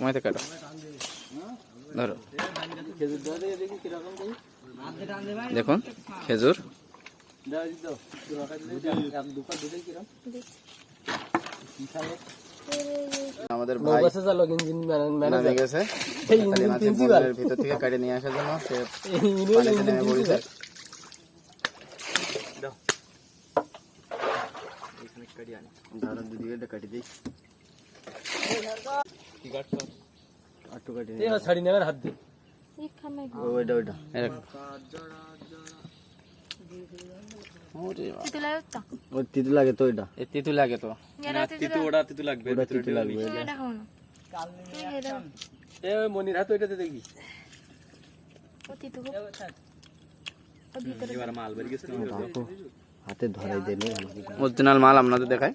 সময়তে কাটো ধরো। দেখুন খেজুর। আমাদের ভাই নামে ম্যানেজার। গেছে। ভিতর থেকে কাটে নিয়ে আসার জন্য সে পানিতে নেমে পড়েছে। প্রিন্সিপাল ধরো দুদিকে কাটি দিই। আটটু কাটি এই ছাড়ি নেবেন হাত দিয়ে ওইটা ওইটা। এরকম ওরে বাবা। ওই তিতু লাগে তো ওইটা। এ তিতু লাগে ওটা তিতু লাগবে এ মনির হাত ওইটাতে দেখি বাপু, হাতে ধরাই দেনি অরিজিনাল মাল আপনাদের দেখায়।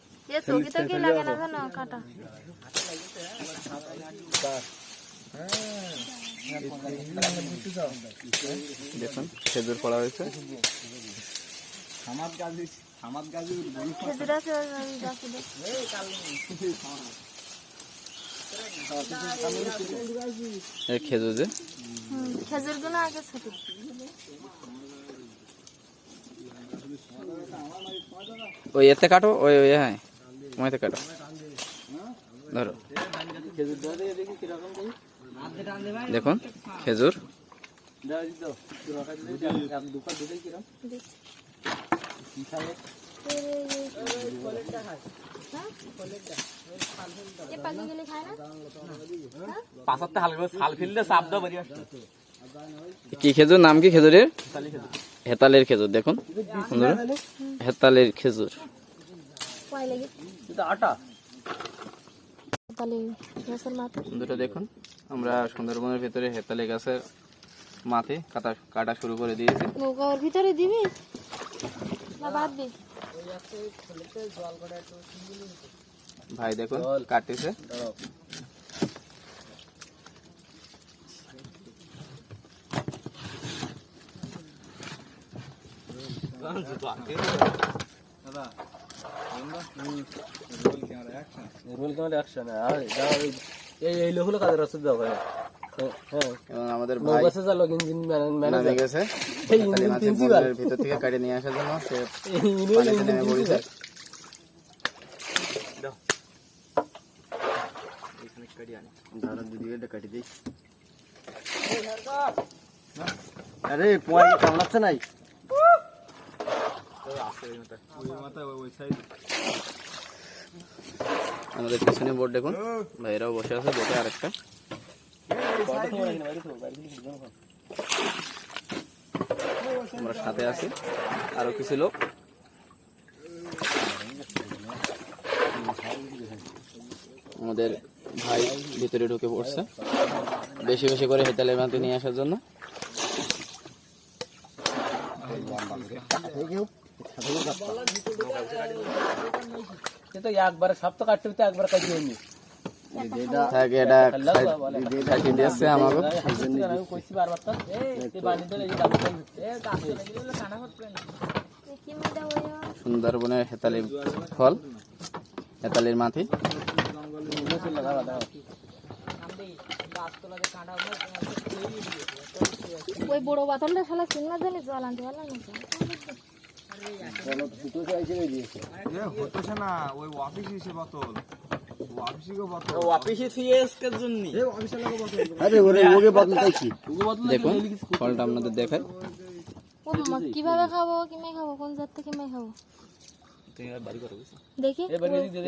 লাগে না কেন কাটা দেখুন খেজুর পড়া হয়েছে খেজুর আছে খেজুর যে খেজুরগুলো আগে ছোট ওই এতে কাটো ওই ওই হ্যাঁ সময়তে কাটো। ধরো। দেখুন খেজুর। কি খেজুর? নাম কি খেজুরের? হেতালের খেজুর দেখুন। হেতালের খেজুর। এটা আটা। দেখুন আমরা সুন্দরবনের ভিতরে হেতালে গাছের মাথে কাটা কাটা শুরু করে দিয়েছি। নৌকা ভিতরে দিবি? না বাদ দি। ভাই দেখুন কাটতেছে। রোল ক্যামেরা অ্যাকশন এই এই লোক কাজের রাস্তা দাও ভাই। হ্যাঁ এবং আমাদের ভাই চালক ইঞ্জিন ম্যানেজার গেছে। এই ইঞ্জিন প্রিন্সিপাল ভিতর থেকে কাটে নিয়ে আসার জন্য সে পানিতে নেমে পড়েছে। প্রিন্সিপাল ধরো দুদিকে এটা কাটি দিই। আরে পয়েন্ট কামড়াচ্ছে নাই? আমাদের পিছনে বোর্ড দেখুন। ভাইরাও বসে আছে বোটে আরেকটা। আমরা সাথে আছি, আরও কিছু লোক। আমাদের ভাই ভিতরে ঢুকে পড়ছে। বেশি বেশি করে হেতালের মাতে নিয়ে আসার জন্য। কিন্তু একবার সপ্তাহ কাটতে হতে একবার কাটিয়ে নি থাকে এটা খাইতে দিয়েছে আমাকে। আমি কইছি বারবার তো। এই বানি দিলে এই দাম এ কাছে এ কি মেয়েটা সুন্দরবনের হেতালি ফল হেতালির মাথি ওই বড় বোতলটা শালা সিনেমা জানি জল আনতে পারলাম দেখুন ফলটা আপনাদের দেখায় কীভাবে খাব কিমে খাব কোন জাত থেকে কিমে খাব দেখি এবার এদিক দিয়ে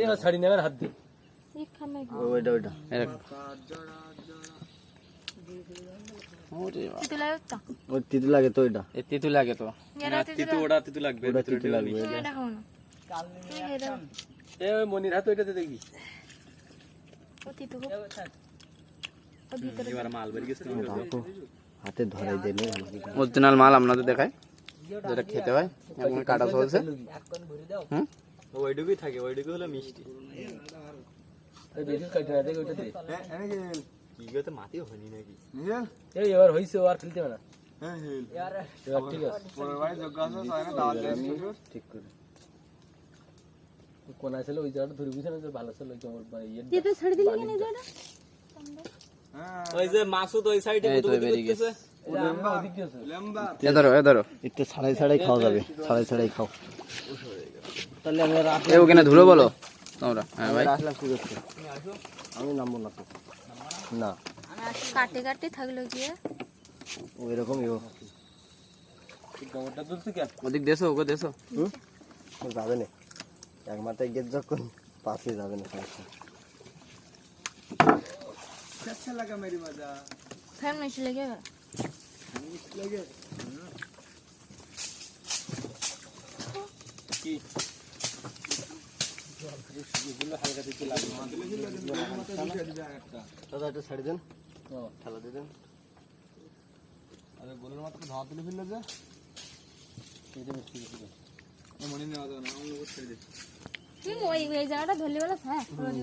এই ছাড়ি নেবেন হাত দিয়ে ওইটা ওইটা এরকম ওরে বাবা। তিতু লাগে তো ওই তিতু লাগে তো ওইটা এ তিতু লাগে তো। এরা তিতু ওটা তিতু লাগবে তুমি এটা খাও না। এ মনির হাত ওইটাতে দেখি ধরাই দেন অরিজিনাল মাল আপনাদের দেখায় যেটা খেতে হয় কাটা চলছে হুম? ওইটুকুই থাকে ওইটুকু হলো মিষ্টি। বেশি কাটে দেখে ওইটা দে কি মাটি হয়নি নাকি? এই এবার হইছে আর খেলতে না। এবার ঠিক আছে। ঠিক করে। কোন আসলে ওই জায়গাটা ধরে বুঝে না যে ভালো ছিল আমার বা- ইয়ে যেতে ছেড়ে দিলি কেন যেটা ওই যে মাসুদ ওই সাইডে এই তো বেরিয়ে গেছে। ওদিক দিয়েছে এ ধরো এ ধরো। একটু ছাড়াই ছাড়াই খাওয়া যাবে। ছাড়াই ছাড়াই খাও। তাহলে আমি আর এ ওখানে ধুলো বলো। তোমরা হ্যাঁ ভাই। আসলাম আমি নামবো না তো। না। কাটে কাটে থাকল গিয়ে ওই রকমই ও গোবরটা তুলছে কেন ওদিক দেশো ওকে দেশো হুম? ও যাবে না। এক মাথায় গেট যখন পাশে যাবে না সমস্যা। ফ্যান মেশি লেগে গেল। দাদা ছাড়ি দেন। ঠেলা দিয়ে দেন। আরে গোলের মাথা ধাওয়া তুলে ফেললে যে। এইটা মিষ্টি মিষ্টি মনে নেওয়া যাবে না আমি ছেড়ে হ্যাঁ মনি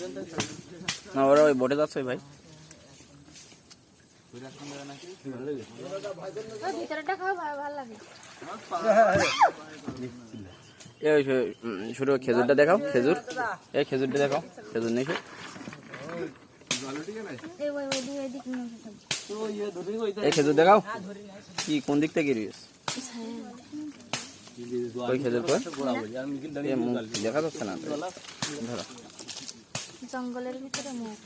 দেন না ওরা ওই বোটে যাচ্ছে ভাই। ওই ভিতরেটা খাওয়া ভালো লাগে। শুরু খেজুরটা দেখাও খেজুর। এই খেজুরটা দেখাও খেজুর নেই এই খেজুর দেখাও। কি কোন দিক থেকে ওই খেজুর মুখ দেখা যাচ্ছে না ধরো। জঙ্গলের ভিতরে মুখ।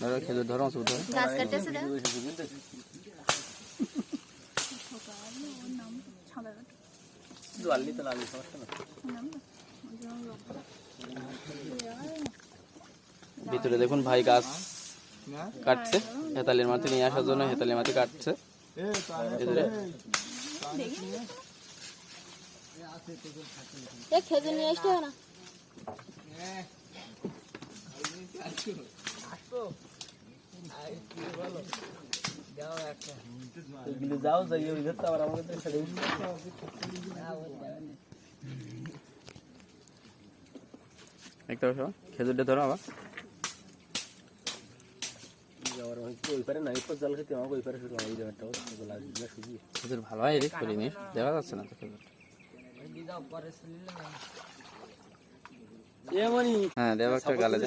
ধরো খেজুর ধরো গাছ কাটতেছে সমস্যা না। ভিতরে দেখুন ভাই গাছ কাটছে হেতালির মাটি নিয়ে আসার জন্য হেতালির মাটি কাটছে। ভিতরে। খেজুর নিয়ে আসতে না? এগুলো যাও যাই ওই ধরতে আবার আমাকে তো ছেড়ে দেখতে পাচ্ছ? খেজুরটা ধরো আবার। খেজুর ভালো হয় রে করিনি। দেখা যাচ্ছে না তো খেজুর। এ মনি। হ্যাঁ দেব একটা গালে দে।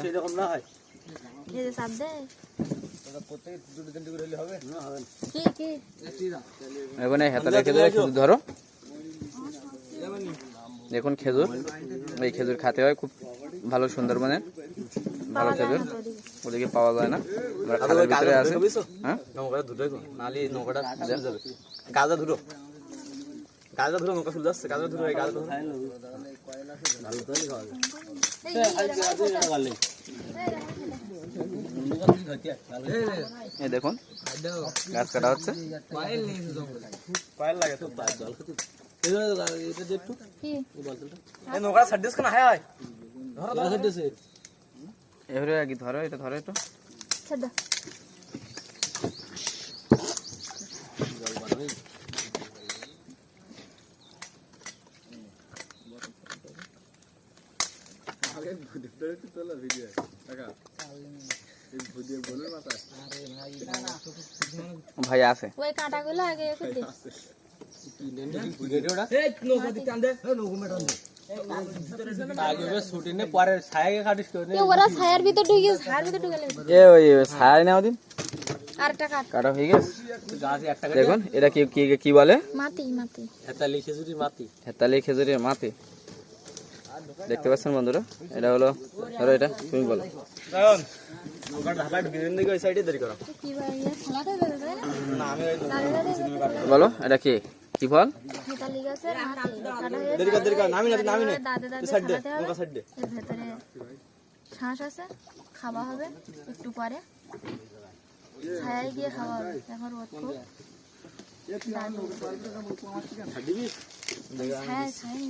হয় এখন এই হেতালে খেজুর খেজুর ধরো দেখুন খেজুর এই খেজুর খেতে হয় খুব ভালো সুন্দরবনের ভালো খেজুর ওদিকে পাওয়া যায় না আমরা খালের ভিতরে আছে হ্যাঁ নৌকাটা দুটোই কর নালি নৌকাটা যাবে গাজা ধরো গাজা ধরো নৌকা চলে যাচ্ছে গাজা ধরো এই গাজা ধরো ভালো তো খাওয়া যায় এই দেখুন গাছ কাটা হচ্ছে। পায়ের লাগে তো। পায়ের জল খেতে এটা যে একটু এই নৌকা ছাড় কেন? হায় ধরো ধরো। ছাড় এবারে আগে ধরো এটা ধরো একটু। ছেড়ে দাও ভাই আছে ওই কাঁটাগুলো আগে একটু দে আগে বেশ ছুটি নে পরে ছায়া কাটিস করে নে এ ওরা ছায়ার ভিতর ঢুকে গেছে ছায়ার ভিতর ঢুকে গেছে এ ওই ছায় নেওয়া দিন আরেকটা কাট। কাটা হয়ে গেছে। গাছ একটা দেখুন এটা কি কি কি বলে? মাটি মাটি। এটা লিখে যদি মাটি। হেতালি খেজুরের মাটি। দেখতে পাচ্ছেন বন্ধুরা এটা হলো ধরো এটা তুমি বলো। বলো এটা কি? কি ফল শ্বাস আছে খাওয়া হবে একটু পরে ছায়ায় গিয়ে খাওয়া হবে এখন রোদ খুব। ছায়ায় ছায়ায়